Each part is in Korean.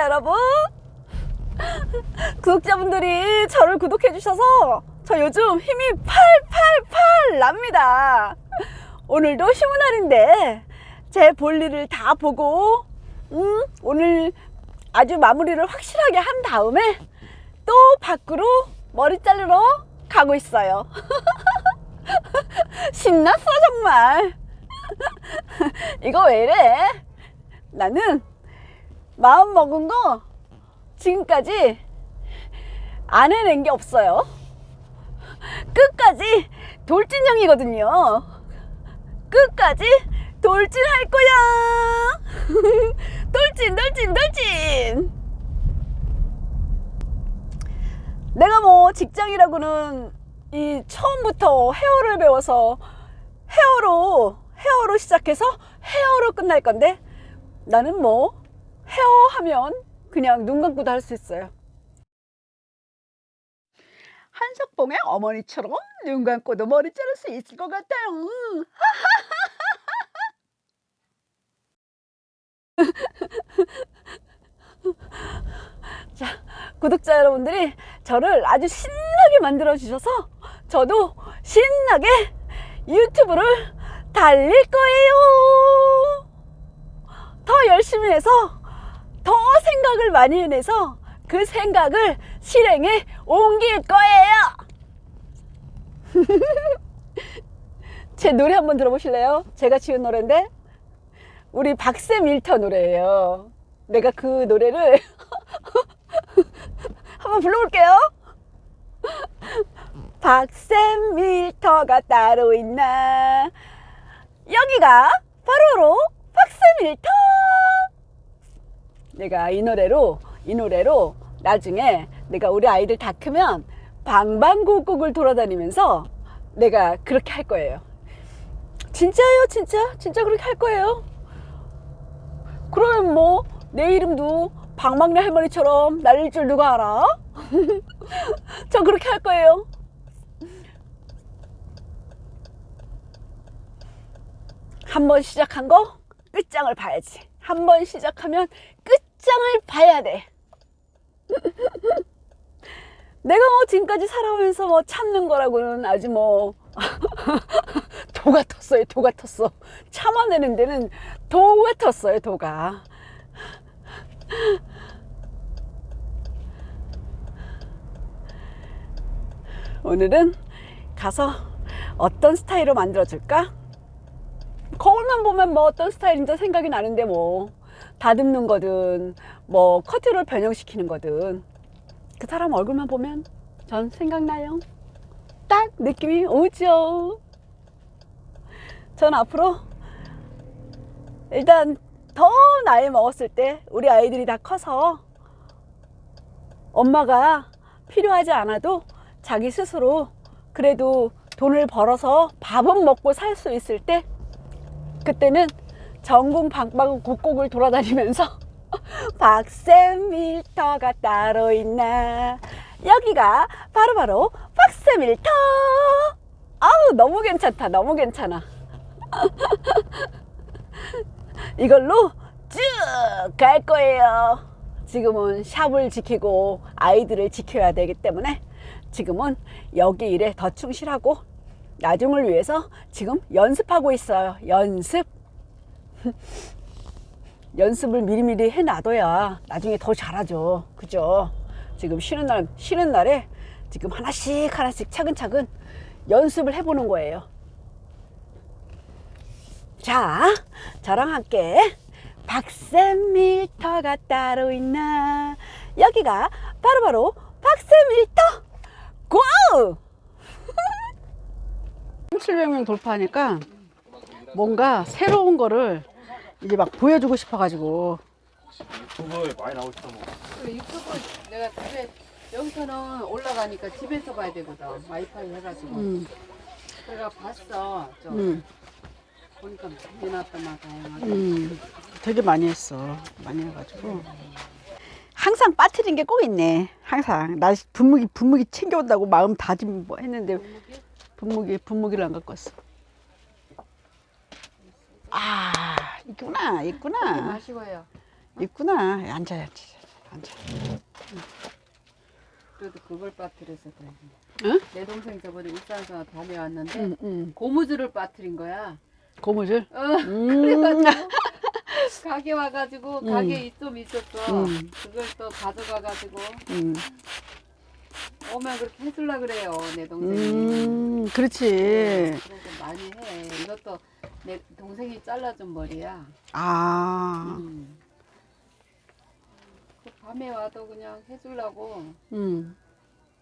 구독자 여러분. 구독자분들이 저를 구독해 주셔서 저 요즘 힘이 팔팔팔 납니다. 오늘도 쉬는 날인데 제 볼일을 다 보고 음, 오늘 아주 마무리를 확실하게 한 다음에 또 밖으로 머리 자르러 가고 있어요. 신났어 정말. 이거 왜 이래? 나는 마음 먹은 거 지금까지 안 해낸 게 없어요. 끝까지 돌진형이거든요. 끝까지 돌진할 거야. 돌진, 돌진, 돌진. 내가 뭐 직장이라고는 이 처음부터 헤어를 배워서 헤어로 헤어로 시작해서 헤어로 끝날 건데 나는 뭐 헤어 하면 그냥 눈 감고도 할 수 있어요. 한석봉의 어머니처럼 눈 감고도 머리 자를 수 있을 것 같아요. 자, 구독자 여러분들이 저를 아주 신나게 만들어 주셔서 저도 신나게 유튜브를 달릴 거예요. 더 열심히 해서 더 생각을 많이 해내서 그 생각을 실행에 옮길 거예요. 제 노래 한번 들어보실래요? 제가 지은 노래인데 우리 박샘 일터 노래예요. 내가 그 노래를 한번 불러볼게요. 박샘 일터가 따로 있나? 여기가 바로로 박샘 일터. 내가 이 노래로 이 노래로 나중에 내가 우리 아이들 다 크면 방방곡곡을 돌아다니면서 내가 그렇게 할 거예요. 진짜예요, 진짜, 진짜 그렇게 할 거예요. 그러면 뭐 내 이름도 방망래 할머니처럼 날릴 줄 누가 알아? 저 그렇게 할 거예요. 한 번 시작한 거 끝장을 봐야지. 한 번 시작하면 끝 장을 봐야 돼. 내가 뭐 지금까지 살아오면서 뭐 참는 거라고는 아주 뭐도 같았어요. 도 같았어. 참아내는 데는 도 같았어요. 도가. 오늘은 가서 어떤 스타일로 만들어 줄까? 거울만 보면 뭐 어떤 스타일인지 생각이 나는데 뭐 다듬는 거든 뭐 커트를 변형시키는 거든 그 사람 얼굴만 보면 전 생각나요. 딱 느낌이 오죠. 전 앞으로 일단 더 나이 먹었을 때 우리 아이들이 다 커서 엄마가 필요하지 않아도 자기 스스로 그래도 돈을 벌어서 밥은 먹고 살 수 있을 때 그때는 전국 방방곡곡을 돌아다니면서 박샘 밀터가 따로 있나 여기가 바로바로 박샘 밀터 아우 너무 괜찮다 너무 괜찮아 이걸로 쭉 갈 거예요 지금은 샵을 지키고 아이들을 지켜야 되기 때문에 지금은 여기 일에 더 충실하고 나중을 위해서 지금 연습하고 있어요. 연습. 연습을 미리미리 해놔둬야 나중에 더 잘하죠. 그죠? 지금 쉬는 날, 쉬는 날에 지금 하나씩 하나씩 차근차근 연습을 해보는 거예요. 자, 저랑 함께 박샘 밀터가 따로 있나? 여기가 바로바로 박샘 밀터! 고! 700명 돌파하니까 뭔가 새로운 거를 이제 막 보여주고 싶어가지고. 유튜브에 많이 나오시다 뭐. 그 유튜브 내가 집에 여기서는 올라가니까 집에서 봐야 되거든. 와이파이 해가지고. 음, 내가 봤어 좀. 음, 보니까 해놨더만 다행하게. 음, 되게 많이 했어. 많이 해가지고. 항상 빠트린 게 꼭 있네. 항상. 나 분무기 분무기 챙겨온다고 마음 다짐 뭐 했는데 분무기 분무기를 안 갖고 왔어. 아 있구나 있구나 마시고요 있구나. 앉아, 앉아, 앉아. 그래도 그걸 빠뜨려서 그래. 응? 내 동생 저번에 울산에서 밤에 왔는데 응, 응. 고무줄을 빠뜨린 거야. 고무줄. 어, 음. 그래가지고 가게 와가지고 음. 가게 좀 있었어. 음. 그걸 또 가져가가지고 음. 오면 그렇게 해줄라 그래요 내 동생이. 음, 그렇지. 그래서 많이 해. 이것도 내 동생이 잘라준 머리야. 아, 음. 그 밤에 와도 그냥 해주려고 음.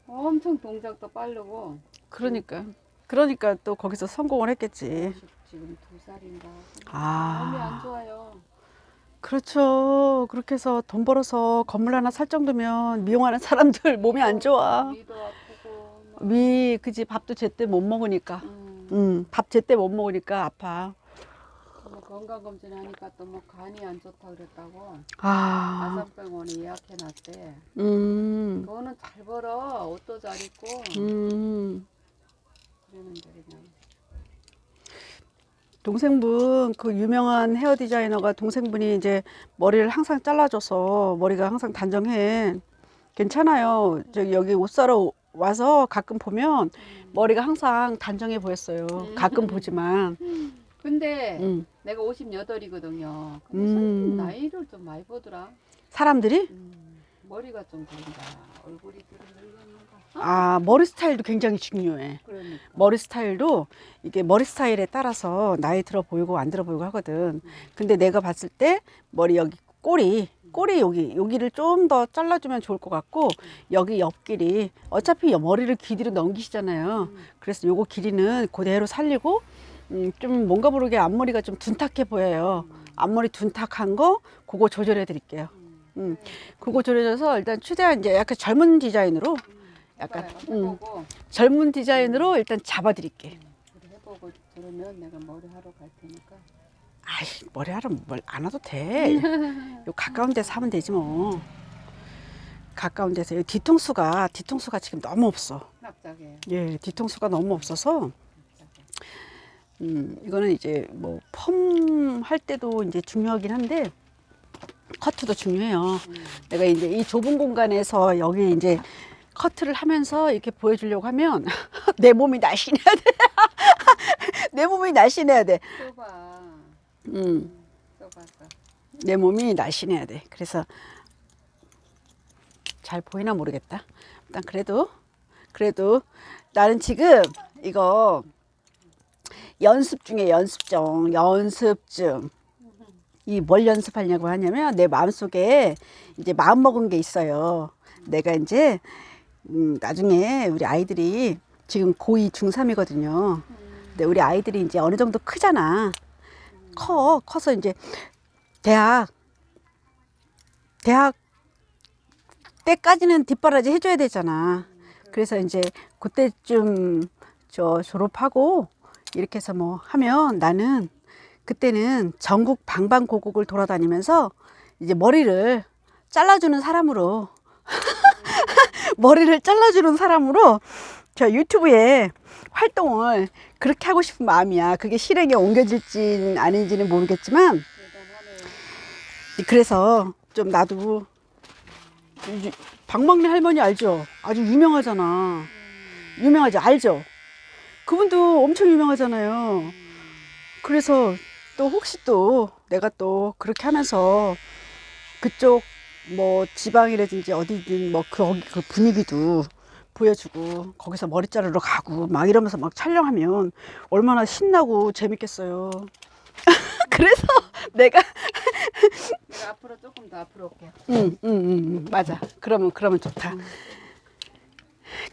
엄청 동작도 빠르고 그러니까. 그러니까 또 거기서 성공을 했겠지. 지금 두 살인가 아. 몸이 안 좋아요. 그렇죠. 그렇게 해서 돈 벌어서 건물 하나 살 정도면 미용하는 사람들 몸이 안 좋아. 위도 아프고 막. 위, 그지, 밥도 제때 못 먹으니까. 음, 음, 밥 제때 못 먹으니까 아파. 뭐 건강검진 하니까 또 뭐 간이 안 좋다 그랬다고 아, 아산병원에 예약해놨대. 음, 그거는 잘 벌어 옷도 잘 입고 음. 그러는데 그냥 동생분, 그 유명한 헤어 디자이너가 동생분이 이제 머리를 항상 잘라줘서 머리가 항상 단정해. 괜찮아요. 저기 여기 옷 사러 와서 가끔 보면 머리가 항상 단정해 보였어요. 가끔 보지만. 근데 음. 내가 58이거든요. 근데 음. 나이를 좀 많이 보더라. 사람들이 음, 머리가 좀 보인다. 얼굴이 좀 늙었는가. 아, 머리 스타일도 굉장히 중요해. 그러니까. 머리 스타일도 이게 머리 스타일에 따라서 나이 들어 보이고 안 들어 보이고 하거든. 근데 내가 봤을 때 머리 여기 꼬리, 꼬리 여기, 여기를 좀 더 잘라주면 좋을 것 같고 여기 옆길이 어차피 머리를 길이로 넘기시잖아요. 그래서 요거 길이는 그대로 살리고 음, 좀 뭔가 모르게 앞머리가 좀 둔탁해 보여요. 앞머리 둔탁한 거 그거 조절해 드릴게요. 음, 그거 조절해서 일단 최대한 이제 약간 젊은 디자인으로 약간. 음, 젊은 디자인으로 일단 잡아 드릴게. 해보고 그러면 내가 머리 하러 갈 테니까. 아이 머리 하러 뭘안 와도 돼. 요 가까운 데서 하면 되지 뭐. 가까운 데서 이 뒤통수가 뒤통수가 지금 너무 없어. 납작해. 예, 뒤통수가 너무 없어서. 음, 이거는 이제 뭐 펌 할 때도 이제 중요하긴 한데 커트도 중요해요. 음. 내가 이제 이 좁은 공간에서 여기 이제 커트를 하면서 이렇게 보여주려고 하면 내 몸이 날씬해야 돼. 내 몸이 날씬해야 돼. 써봐. 음. 써봤어. 내 몸이 날씬해야 돼. 그래서 잘 보이나 모르겠다. 일단 그래도 그래도 나는 지금 이거 연습 중에 연습 중 연습 중. 이 뭘 연습하냐고 하냐면 내 마음속에 이제 마음 먹은 게 있어요. 내가 이제 음, 나중에 우리 아이들이 지금 고2 중3이거든요. 근데 우리 아이들이 이제 어느 정도 크잖아. 커. 커서 이제 대학 대학 때까지는 뒷바라지 해줘야 되잖아. 그래서 이제 그때쯤 저 졸업하고 이렇게 해서 뭐 하면 나는 그때는 전국 방방곡곡을 돌아다니면서 이제 머리를 잘라주는 사람으로 머리를 잘라주는 사람으로 저 유튜브에 활동을 그렇게 하고 싶은 마음이야. 그게 실행에 옮겨질지 아닌지는 모르겠지만. 그래서 좀 나도 유- 박막내 할머니 알죠? 아주 유명하잖아. 유명하죠? 알죠? 그분도 엄청 유명하잖아요. 그래서 또 혹시 또 내가 또 그렇게 하면서 그쪽 뭐 지방이라든지 어디든 뭐 그, 거기 그 분위기도 보여주고 거기서 머리 자르러 가고 막 이러면서 막 촬영하면 얼마나 신나고 재밌겠어요. 그래서 내가 내가 앞으로 조금 더 앞으로 올게. 응, 응, 응, 응, 맞아. 그러면 그러면 좋다.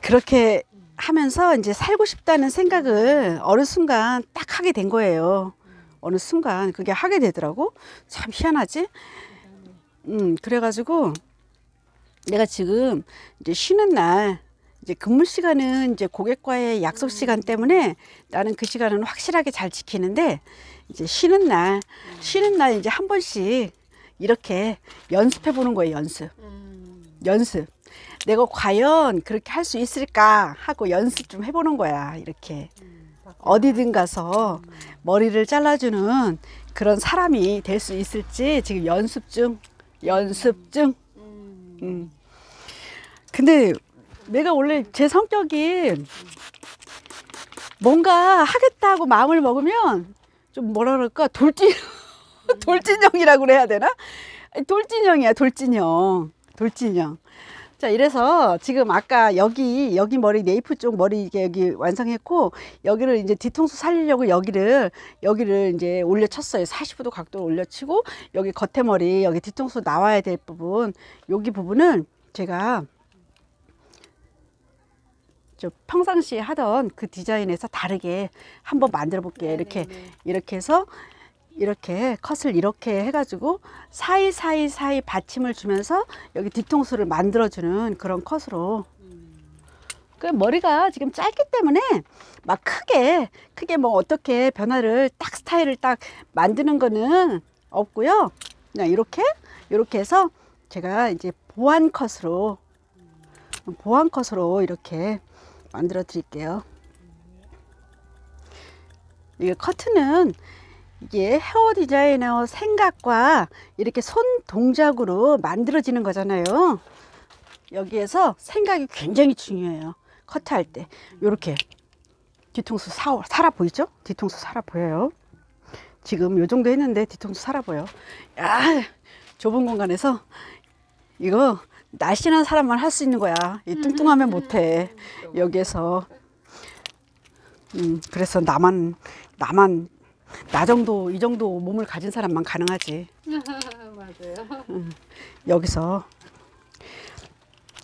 그렇게 하면서 이제 살고 싶다는 생각을 어느 순간 딱 하게 된 거예요. 어느 순간 그게 하게 되더라고. 참 희한하지? 음, 그래가지고 내가 지금 이제 쉬는 날 이제 근무 시간은 이제 고객과의 약속 시간 때문에 나는 그 시간은 확실하게 잘 지키는데 이제 쉬는 날 쉬는 날 이제 한 번씩 이렇게 연습해 보는 거예요, 연습. 음. 연습. 내가 과연 그렇게 할 수 있을까 하고 연습 좀 해보는 거야, 이렇게. 어디든 가서 머리를 잘라주는 그런 사람이 될 수 있을지 지금 연습 중, 연습증. 음. 음. 근데 내가 원래 제 성격이 뭔가 하겠다고 마음을 먹으면 좀 뭐라 그럴까 돌진 돌진형이라고 그래야 되나? 돌진형이야 돌진형 돌진형. 자 이래서 지금 아까 여기 여기 머리 네이프 쪽 머리 이게 여기 완성했고 여기를 이제 뒤통수 살리려고 여기를 여기를 이제 올려쳤어요 45도 각도로 올려치고 여기 겉에 머리 여기 뒤통수 나와야 될 부분 여기 부분은 제가 저 평상시에 하던 그 디자인에서 다르게 한번 만들어 볼게요 이렇게 네네네. 이렇게 해서 이렇게 컷을 이렇게 해가지고 사이사이 사이 받침을 주면서 여기 뒤통수를 만들어주는 그런 컷으로. 그 머리가 지금 짧기 때문에 막 크게 크게 뭐 어떻게 변화를 딱 스타일을 딱 만드는 거는 없고요. 그냥 이렇게 이렇게 해서 제가 이제 보완 컷으로 보완 컷으로 이렇게 만들어 드릴게요 이게 커트는 이게 헤어 디자이너 생각과 이렇게 손 동작으로 만들어지는 거잖아요. 여기에서 생각이 굉장히 중요해요. 커트할 때. 요렇게 뒤통수 사, 살아 보이죠? 뒤통수 살아 보여요. 지금 요 정도 했는데 뒤통수 살아 보여. 야, 좁은 공간에서 이거 날씬한 사람만 할 수 있는 거야. 이 뚱뚱하면 못해. 여기에서. 음, 그래서 나만, 나만, 나 정도, 이 정도 몸을 가진 사람만 가능하지. 맞아요. 여기서.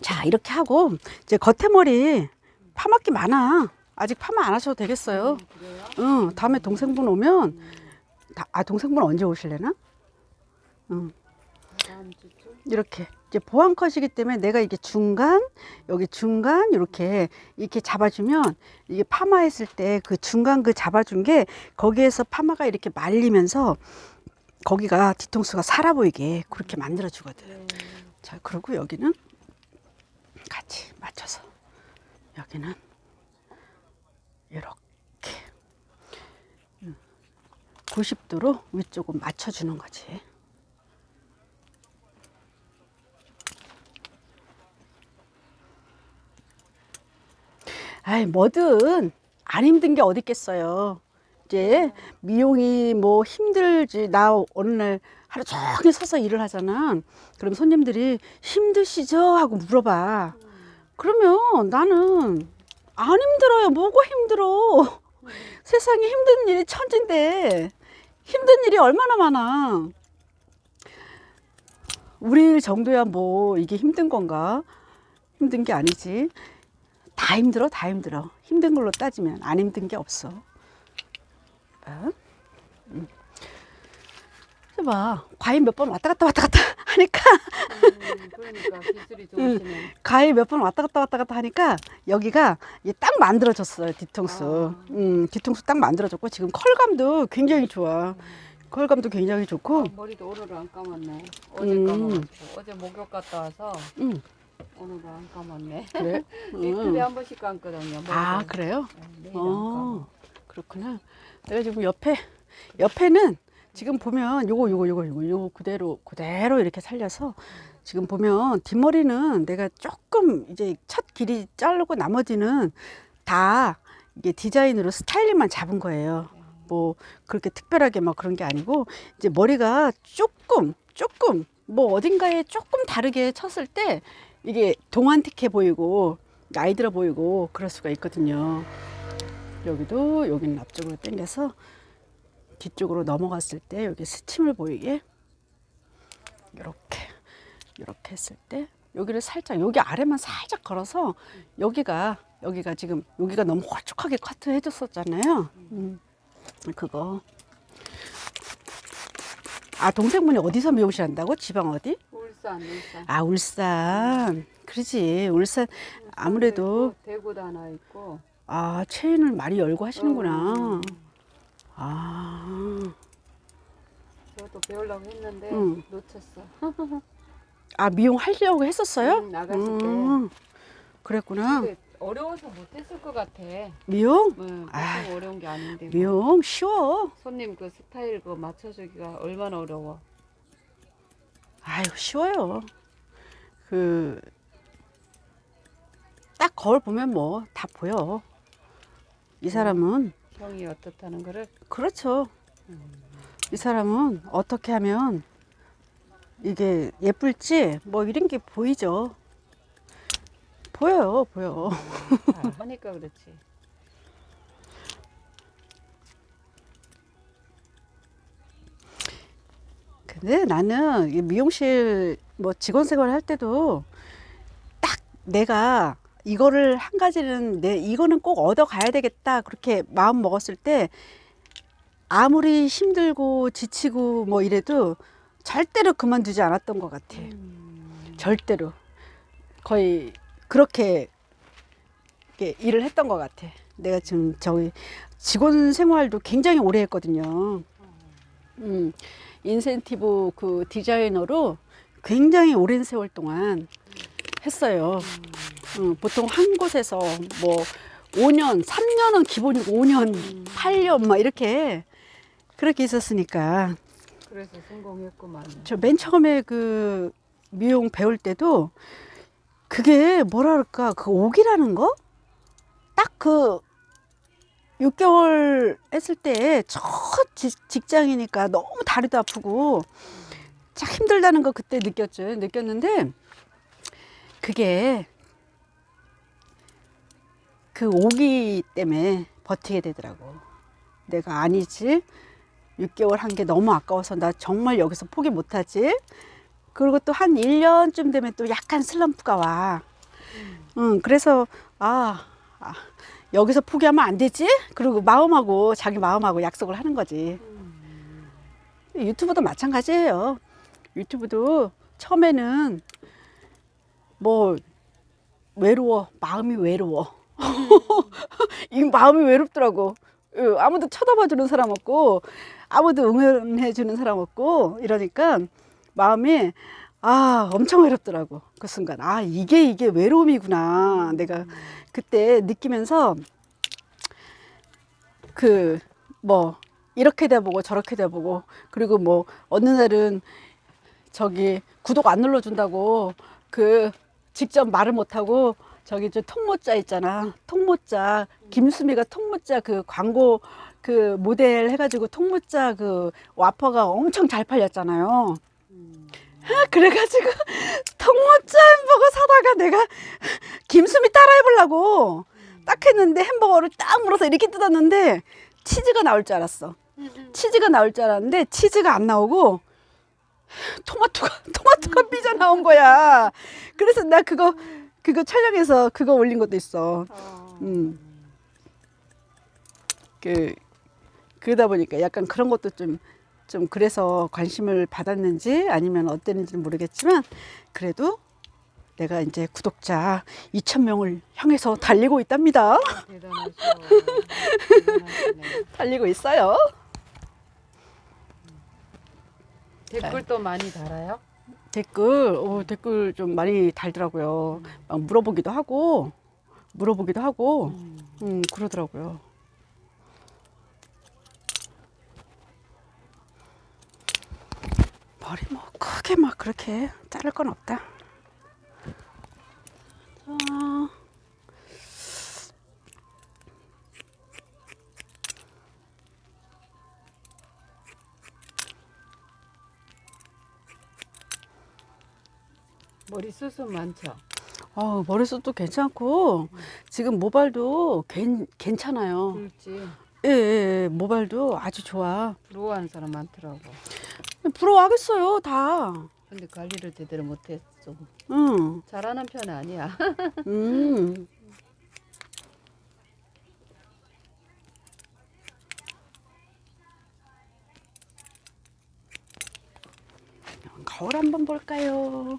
자, 이렇게 하고, 이제 겉에 머리 파마기 많아. 아직 파마 안 하셔도 되겠어요. 그래요? 응, 다음에 동생분 오면, 다- 아, 동생분 언제 오실래나? 응? 이렇게. 이제 보완 컷이기 때문에 내가 이게 중간, 여기 중간, 이렇게, 이렇게 잡아주면, 이게 파마했을 때 그 중간 그 잡아준 게, 거기에서 파마가 이렇게 말리면서, 거기가 뒤통수가 살아 보이게 그렇게 만들어 주거든. 네. 자, 그리고 여기는 같이 맞춰서 여기는 이렇게 90도로 위쪽을 맞춰주는 거지. 아이, 뭐든 안 힘든 게 어디 있겠어요. 이제 미용이 뭐 힘들지. 나 어느 날 하루 종일 서서 일을 하잖아. 그럼 손님들이 힘드시죠? 하고 물어봐. 그러면 나는 안 힘들어요. 뭐가 힘들어? 세상에 힘든 일이 천진데 힘든 일이 얼마나 많아. 우리 일 정도야 뭐 이게 힘든 건가? 힘든 게 아니지. 다 힘들어, 다 힘들어. 힘든 걸로 따지면 안 힘든 게 없어. 어? 음. 봐, 과일 몇 번 왔다 갔다 왔다 갔다 하니까 음, 그러니까 기술이 좋으시네. 과일 몇 번 왔다 갔다 왔다 갔다 하니까 여기가 딱 만들어졌어요 뒤통수. 아. 음, 뒤통수 딱 만들어졌고 지금 컬감도 굉장히 좋아. 컬감도 굉장히 좋고. 머리도 오늘은 안 감았네. 어제 음. 감았고 어제 목욕 갔다 와서 음, 오늘은 안 감았네. 그래? 이틀에 한 번씩 감거든요. 아 머리를. 그래요? 네, 어. 그렇구나. 내가 지금 옆에 옆에는 지금 보면 요거 요거 요거 요거 요거 그대로 그대로 이렇게 살려서 지금 보면 뒷머리는 내가 조금 이제 첫 길이 자르고 나머지는 다 이게 디자인으로 스타일링만 잡은 거예요. 뭐 그렇게 특별하게 막 그런 게 아니고 이제 머리가 조금 조금 뭐 어딘가에 조금 다르게 쳤을 때 이게 동안틱해 보이고 나이 들어 보이고 그럴 수가 있거든요. 여기도 여기는 앞쪽으로 당겨서 뒤쪽으로 넘어갔을 때 여기 스팀을 보이게 이렇게 이렇게 했을 때 여기를 살짝 여기 아래만 살짝 걸어서 여기가 여기가 지금 여기가 너무 홀쭉하게 커트 해줬었잖아요. 음, 그거 아 동생분이 어디서 미용실 한다고? 지방 어디? 울산, 울산. 아 울산 그러지 울산 아무래도 대구, 대구도 하나 있고. 아 체인을 많이 열고 하시는구나. 음, 아, 저도 배우려고 했는데 음. 놓쳤어. 아 미용 하려고 했었어요? 음, 나갔을 때. 음, 그랬구나. 근데 어려워서 못했을 것 같아. 미용? 응, 아, 어려운 게 아닌데. 뭐. 미용 쉬워. 손님 그 스타일 그 맞춰주기가 얼마나 어려워. 아유 쉬워요. 그 딱 거울 보면 뭐 다 보여. 이 사람은 형이 어떻다는 거를 그렇죠. 이 사람은 어떻게 하면 이게 예쁠지 뭐 이런 게 보이죠. 보여요, 보여. 잘 하니까 그렇지. 근데 나는 이 미용실 뭐 직원 생활 할 때도 딱 내가 이거를 한 가지는 내 이거는 꼭 얻어 가야 되겠다 그렇게 마음 먹었을 때 아무리 힘들고 지치고 뭐 이래도 절대로 그만두지 않았던 것 같아. 절대로 거의 그렇게 이렇게 일을 했던 것 같아. 내가 지금 저기 직원 생활도 굉장히 오래 했거든요. 음, 인센티브 그 디자이너로 굉장히 오랜 세월 동안 했어요. 음, 보통 한 곳에서 뭐 5년, 3년은 기본이고 5년, 8년 막 이렇게 그렇게 있었으니까 그래서 성공했구만. 저 맨 처음에 그 미용 배울 때도 그게 뭐랄까 그 옥이라는 거? 딱 그 6개월 했을 때 첫 직장이니까 너무 다리도 아프고 참 힘들다는 거 그때 느꼈죠. 느꼈는데 그게 그 오기 때문에 버티게 되더라고. 내가 아니지. 6개월 한 게 너무 아까워서 나 정말 여기서 포기 못하지. 그리고 또 한 1년쯤 되면 또 약간 슬럼프가 와. 응, 그래서, 아, 아, 여기서 포기하면 안 되지? 그리고 마음하고, 자기 마음하고 약속을 하는 거지. 유튜브도 마찬가지예요. 유튜브도 처음에는 뭐, 외로워. 마음이 외로워. 이 마음이 외롭더라고. 예, 아무도 쳐다봐 주는 사람 없고, 아무도 응원해 주는 사람 없고, 이러니까 마음이 아, 엄청 외롭더라고. 그 순간. 아, 이게 이게 외로움이구나. 내가 그때 느끼면서 그 뭐 이렇게 돼보고 저렇게 돼보고 그리고 뭐 어느 날은 저기 구독 안 눌러준다고 그 직접 말을 못하고 저기 저 통모자 있잖아 통모자 김수미가 통모자 그 광고 그 모델 해가지고 통모자 그 와퍼가 엄청 잘 팔렸잖아요. 아, 그래가지고 통모짜 햄버거 사다가 내가 김수미 따라 해보려고 딱 했는데 햄버거를 딱 물어서 이렇게 뜯었는데 치즈가 나올 줄 알았어. 치즈가 나올 줄 알았는데 치즈가 안 나오고 토마토가 토마토가 삐져 나온 거야. 그래서 나 그거 그거 촬영해서 그거 올린 것도 있어. 음. 그 그러다 보니까 약간 그런 것도 좀 좀 그래서 관심을 받았는지 아니면 어땠는지는 모르겠지만 그래도 내가 이제 구독자 2천 명을 향해서 달리고 있답니다. 대단하시네. 달리고 있어요. 댓글도 많이 달아요? 댓글, 어, 댓글 좀 많이 달더라고요. 막 물어보기도 하고, 물어보기도 하고, 음, 그러더라고요. 머리 뭐 크게 막 그렇게 자를 건 없다. 자, 머리 숱은 많죠? 어, 머리숱도 괜찮고, 지금 모발도 괜, 괜찮아요. 굵지. 예, 예, 예, 모발도 아주 좋아. 부러워하는 사람 많더라고. 부러워하겠어요, 다. 근데 관리를 제대로 못했어. 응, 잘하는 편 아니야. 음. 거울 한번 볼까요?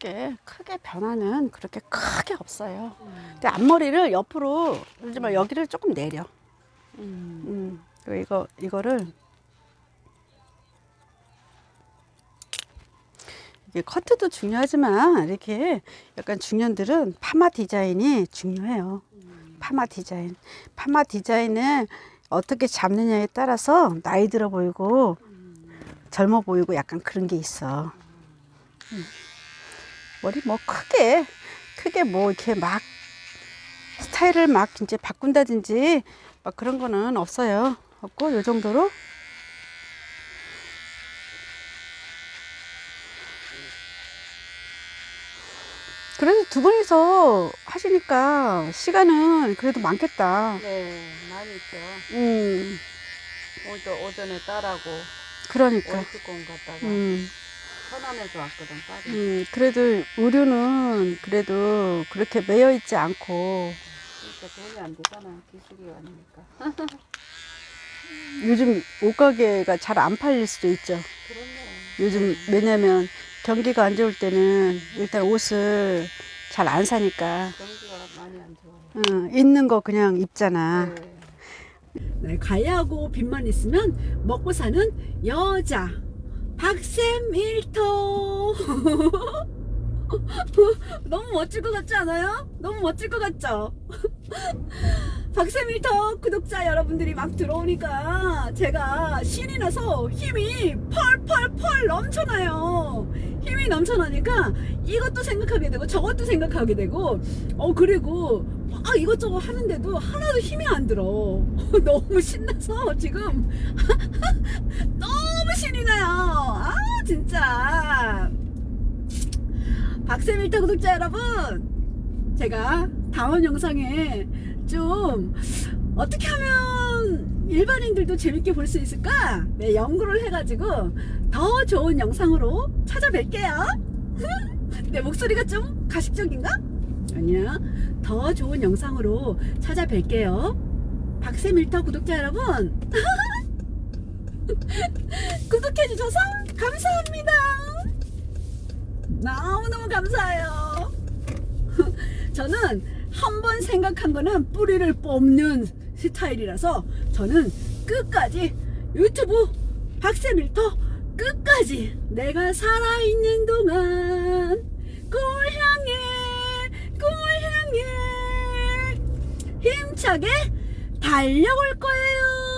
크게 크게 변화는 그렇게 크게 없어요. 근데 앞머리를 옆으로 말 여기를 조금 내려. 음. 음, 그리고 이거 이거를 이게 커트도 중요하지만 이렇게 약간 중년들은 파마 디자인이 중요해요. 파마 디자인. 파마 디자인을 어떻게 잡느냐에 따라서 나이 들어 보이고 젊어 보이고 약간 그런 게 있어. 음. 머리 뭐 크게 크게 뭐 이렇게 막 스타일을 막 이제 바꾼다든지 막 그런 거는 없어요. 없고 요 정도로 그래도 두 분이서 하시니까 시간은 그래도 많겠다. 네, 많이 있죠. 음, 오전, 오전에 딸하고 그러니까. 월주공 갔다가 음, 천안에서 왔거든, 딸이. 음, 그래도 의류는 그래도 그렇게 매여 있지 않고 그러니까 돈이 안 되잖아, 기술이 아니니까. 요즘 옷가게가 잘 안 팔릴 수도 있죠. 그렇네. 요즘 왜냐면 경기가 안 좋을 때는 일단 옷을 잘 안 사니까 경기가 많이 안 좋아요. 응, 있는 거 그냥 입잖아. 네. 네, 가야하고 빚만 있으면 먹고 사는 여자 박샘 일터 너무 멋질 것 같지 않아요? 너무 멋질 것 같죠? 박샘 일터 구독자 여러분들이 막 들어오니까 제가 신이 나서 힘이 펄펄펄 넘쳐나요. 힘이 넘쳐나니까 이것도 생각하게 되고 저것도 생각하게 되고 어 그리고 막 이것저것 하는데도 하나도 힘이 안 들어. 너무 신나서 지금 너무 신이 나요. 아 진짜. 박세밀타 구독자 여러분, 제가 다음 영상에 좀 어떻게 하면 일반인들도 재밌게 볼 수 있을까? 네, 연구를 해가지고 더 좋은 영상으로 찾아뵐게요. 내 목소리가 좀 가식적인가? 아니야. 더 좋은 영상으로 찾아뵐게요. 박세밀터 구독자 여러분. 구독해주셔서 감사합니다. 너무너무 감사해요. 저는 한 번 생각한 거는 뿌리를 뽑는 스타일이라서 저는 끝까지 유튜브 박세밀터 끝까지 내가 살아있는 동안 꿈을 향해 꿈을 향해 힘차게 달려올 거예요.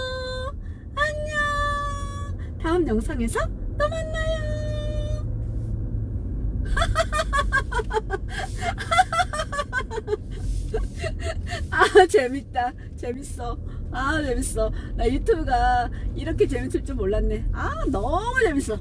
다음 영상에서 또 만나요. 아 재밌다. 재밌어. 아 재밌어. 나 유튜브가 이렇게 재밌을 줄 몰랐네. 아 너무 재밌어